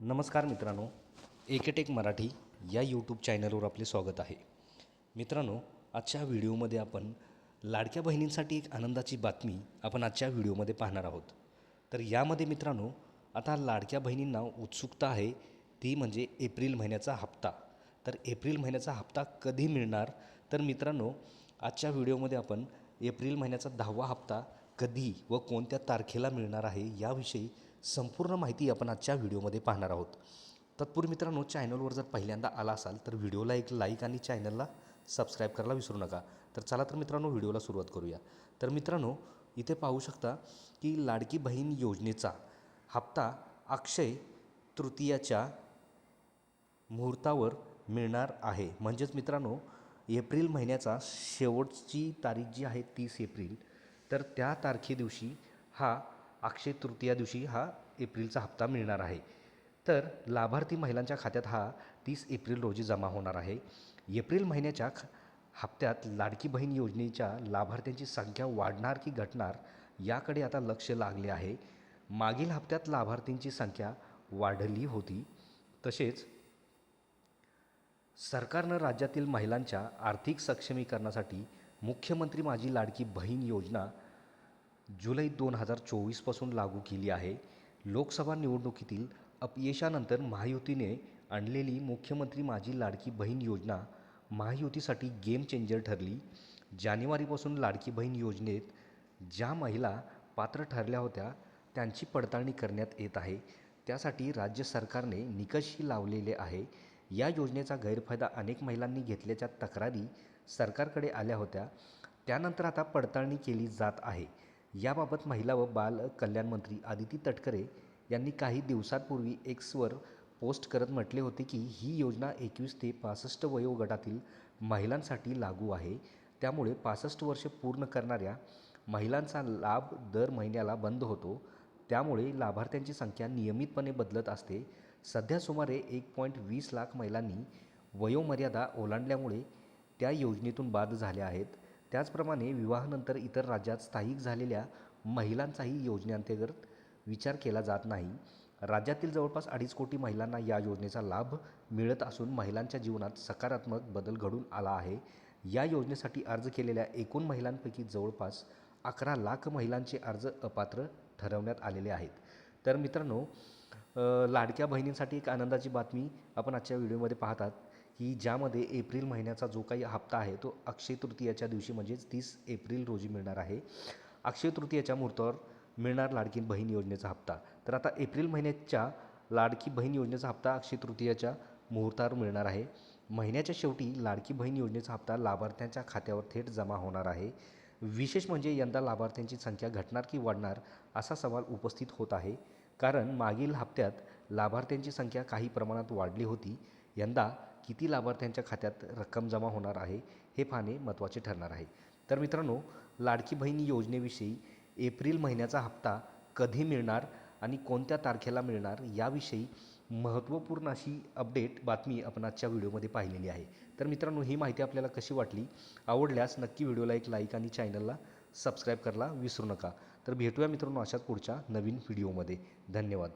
नमस्कार मित्रांनो एकेटेक मराठी या यूट्यूब चॅनलवर आपले स्वागत आहे. मित्रांनो आजच्या व्हिडिओमध्ये आपण लाडक्या बहिणींसाठी एक आनंदाची बातमी आपण आजच्या व्हिडिओमध्ये पाहणार आहोत. तर यामध्ये मित्रांनो आता लाडक्या बहिणींना उत्सुकता आहे ती म्हणजे एप्रिल महिन्याचा हप्ता. तर एप्रिल महिन्याचा हप्ता कधी मिळणार? तर मित्रांनो आजच्या व्हिडिओमध्ये आपण एप्रिल महिन्याचा दहावा हप्ता कधी व कोणत्या तारखेला मिळणार आहे याविषयी संपूर्ण माहिती आपण आजच्या व्हिडिओमध्ये पाहणार आहोत. तत्पूर्वी मित्रांनो चॅनलवर जर पहिल्यांदा आला असाल तर व्हिडिओला एक लाईक आणि चॅनलला सबस्क्राईब करायला विसरू नका. तर चला तर मित्रांनो व्हिडिओला सुरुवात करूया. तर मित्रांनो इथे पाहू शकता की लाडकी बहीण योजनेचा हप्ता अक्षय तृतीयाच्या मुहूर्तावर मिळणार आहे. म्हणजेच मित्रांनो एप्रिल महिन्याचा शेवटची तारीख जी आहे तीस एप्रिल तर त्या तारखे दिवशी हा अक्षय तृतीया दिवशी हा एप्रिलचा हप्ता मिळणार आहे. तर लाभार्थी महिलांच्या खात्यात हा तीस एप्रिल रोजी जमा होणार आहे. एप्रिल महिन्याच्या ख हप्त्यात लाडकी बहीण योजनेच्या लाभार्थ्यांची संख्या वाढणार की घटणार याकडे आता लक्ष लागले आहे. मागील हप्त्यात लाभार्थींची संख्या वाढली होती. तसेच सरकारनं राज्यातील महिलांच्या आर्थिक सक्षमीकरणासाठी मुख्यमंत्री माझी लाडकी बहीण योजना जुलै दोन हजार चोवीसपासून लागू केली आहे. लोकसभा निवडणुकीतील अपयशानंतर महायुतीने आणलेली मुख्यमंत्री माझी लाडकी बहीण योजना महायुतीसाठी गेम चेंजर ठरली. जानेवारीपासून लाडकी बहीण योजनेत ज्या महिला पात्र ठरल्या होत्या त्यांची पडताळणी करण्यात येत आहे. त्यासाठी राज्य सरकारने निकषही लावलेले आहे. या योजनेचा गैरफायदा अनेक महिलांनी घेतल्याच्या तक्रारी सरकारकडे आल्या होत्या. त्यानंतर आता पडताळणी केली जात आहे. याबाबत महिला व बाल कल्याण मंत्री आदिती तटकरे यांनी काही दिवसांपूर्वी एक्सवर पोस्ट करत म्हटले होते की ही योजना एकवीस ते पासष्ट वयोगटातील महिलांसाठी लागू आहे. त्यामुळे पासष्ट वर्ष पूर्ण करणाऱ्या महिलांचा लाभ दर महिन्याला बंद होतो. त्यामुळे लाभार्थ्यांची संख्या नियमितपणे बदलत असते. सध्या सुमारे एक पॉईंट वीस लाख महिलांनी वयोमर्यादा ओलांडल्यामुळे त्या योजनेतून बाद झाल्या आहेत. त्याचप्रमाणे विवाहानंतर इतर राज्यात स्थायिक झालेल्या महिलांचाही योजनेअंतर्गत विचार केला जात नाही. राज्यातील जवळपास अडीच कोटी महिलांना या योजनेचा लाभ मिळत असून महिलांच्या जीवनात सकारात्मक बदल घडून आला आहे. या योजनेसाठी अर्ज केलेल्या एकूण महिलांपैकी जवळपास अकरा लाख महिलांचे अर्ज अपात्र ठरवण्यात आलेले आहेत. तर मित्रांनो लाडक्या बहिणींसाठी एक आनंदाची बातमी आपण आजच्या व्हिडिओमध्ये पाहतात. की ज्यामध्ये एप्रिल महिन्याचा जो काही हप्ता आहे तो अक्षय तृतीयाच्या दिवशी म्हणजेच तीस एप्रिल रोजी मिळणार आहे. अक्षय तृतीयाच्या मुहूर्तावर मिळणार लाडकी बहीण योजनेचा हप्ता. तर आता एप्रिल महिन्याच्या लाडकी बहीण योजनेचा हप्ता अक्षय तृतीयाच्या मुहूर्तावर मिळणार आहे. महिन्याच्या शेवटी लाडकी बहीण योजनेचा हप्ता लाभार्थ्यांच्या खात्यावर थेट जमा होणार आहे. विशेष म्हणजे यंदा लाभार्थ्यांची संख्या घटणार की वाढणार असा सवाल उपस्थित होत आहे. कारण मागील हप्त्यात लाभार्थ्यांची संख्या काही प्रमाणात वाढली होती. यंदा किती लाभार्थ्यांच्या खात्यात रक्कम जमा होणार आहे हे पाहणे महत्त्वाचे ठरणार आहे. तर मित्रांनो लाडकी बहीण योजनेविषयी एप्रिल महिन्याचा हप्ता कधी मिळणार आणि कोणत्या तारखेला मिळणार याविषयी महत्त्वपूर्ण अशी अपडेट बातमी आपण आजच्या व्हिडिओमध्ये पाहिलेली आहे. तर मित्रांनो ही माहिती आपल्याला कशी वाटली? आवडल्यास नक्की व्हिडिओला एक लाईक आणि चॅनलला सबस्क्राईब करायला विसरू नका. तर भेटूया मित्रांनो अशाच पुढच्या नवीन व्हिडिओमध्ये. धन्यवाद.